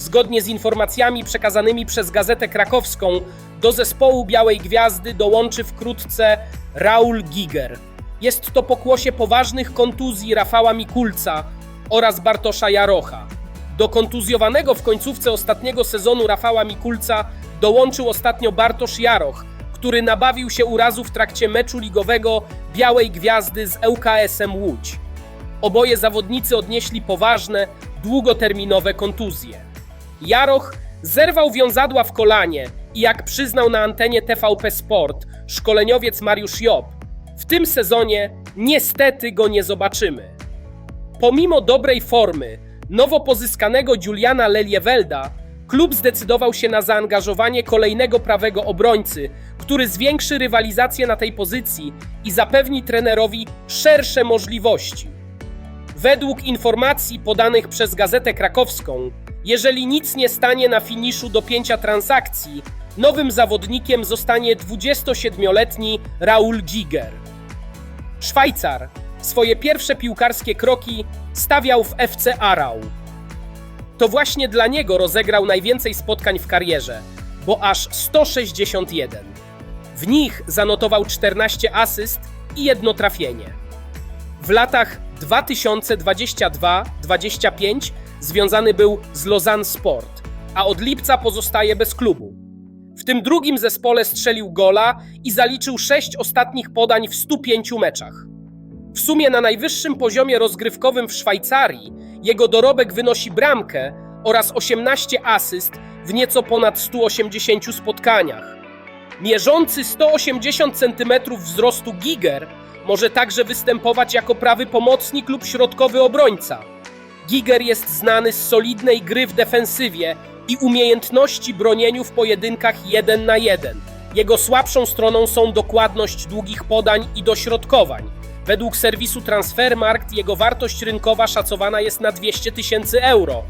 Zgodnie z informacjami przekazanymi przez Gazetę Krakowską, do zespołu Białej Gwiazdy dołączy wkrótce Raul Giger. Jest to pokłosie poważnych kontuzji Rafała Mikulca oraz Bartosza Jarocha. Do kontuzjowanego w końcówce ostatniego sezonu Rafała Mikulca dołączył ostatnio Bartosz Jaroch, który nabawił się urazu w trakcie meczu ligowego Białej Gwiazdy z ŁKS-em Łódź. Oboje zawodnicy odnieśli poważne, długoterminowe kontuzje. Jaroch zerwał wiązadła w kolanie i jak przyznał na antenie TVP Sport szkoleniowiec Mariusz Job, w tym sezonie niestety go nie zobaczymy. Pomimo dobrej formy nowo pozyskanego Juliana Leliewelda, klub zdecydował się na zaangażowanie kolejnego prawego obrońcy, który zwiększy rywalizację na tej pozycji i zapewni trenerowi szersze możliwości. Według informacji podanych przez Gazetę Krakowską, jeżeli nic nie stanie na finiszu dopięcia transakcji, nowym zawodnikiem zostanie 27-letni Raul Giger. Szwajcar swoje pierwsze piłkarskie kroki stawiał w FC Arau. To właśnie dla niego rozegrał najwięcej spotkań w karierze, bo aż 161. W nich zanotował 14 asyst i jedno trafienie. W latach 2022-25 związany był z Lausanne Sport, a od lipca pozostaje bez klubu. W tym drugim zespole strzelił gola i zaliczył 6 ostatnich podań w 105 meczach. W sumie na najwyższym poziomie rozgrywkowym w Szwajcarii jego dorobek wynosi bramkę oraz 18 asyst w nieco ponad 180 spotkaniach. Mierzący 180 cm wzrostu Giger może także występować jako prawy pomocnik lub środkowy obrońca. Giger jest znany z solidnej gry w defensywie i umiejętności bronieniu w pojedynkach 1 na 1. Jego słabszą stroną są dokładność długich podań i dośrodkowań. Według serwisu Transfermarkt jego wartość rynkowa szacowana jest na 200 tysięcy euro.